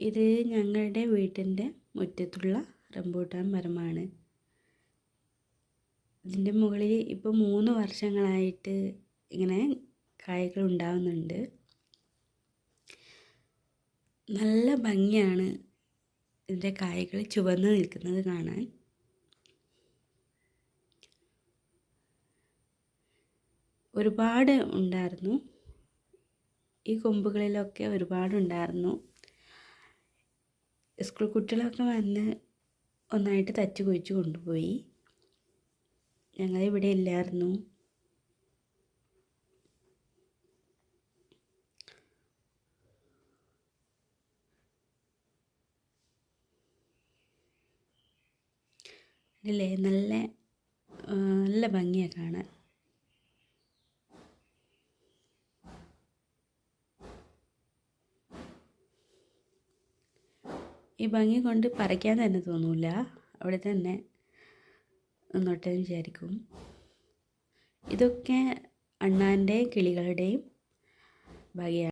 ഇത് ഞങ്ങളുടെ വീട്ടിന്റെ മുറ്റത്തുള്ള റംബൂട്ടാൻ മരമാണ്. ഇതിന്റെ മുകളിൽ ഇപ്പോൾ മൂന്ന് വർഷങ്ങളായിട്ട് ഇങ്ങനെ കായ്കൾ ഉണ്ടാവുന്നുണ്ട്. നല്ല ഭംഗിയാണ് ഇതിന്റെ കായ്കൾ ചുവന്ന് നിൽക്കുന്നത് കാണാൻ. ഒരുപാട് ഉണ്ടായിരുന്നു. ഈ കൊമ്പുകളിലൊക്കെ ഒരുപാടുണ്ടായിരുന്നു. സ്കൂൾ കുട്ടികളൊക്കെ വന്ന് ഒന്നായിട്ട് തച്ച് കുഴിച്ച് കൊണ്ടുപോയി. ഞങ്ങളിവിടെ ഇല്ലായിരുന്നു. ഇല്ലേ? നല്ല നല്ല ഭംഗിയാണ് കാണാൻ. ഈ ഭംഗി കൊണ്ട് പറിക്കാൻ തന്നെ തോന്നില്ല അവിടെ തന്നെ നിന്നോട്ടെ വിചാരിക്കും. ഇതൊക്കെ അണ്ണാന്റെയും കിളികളുടെയും ഭംഗിയാണ്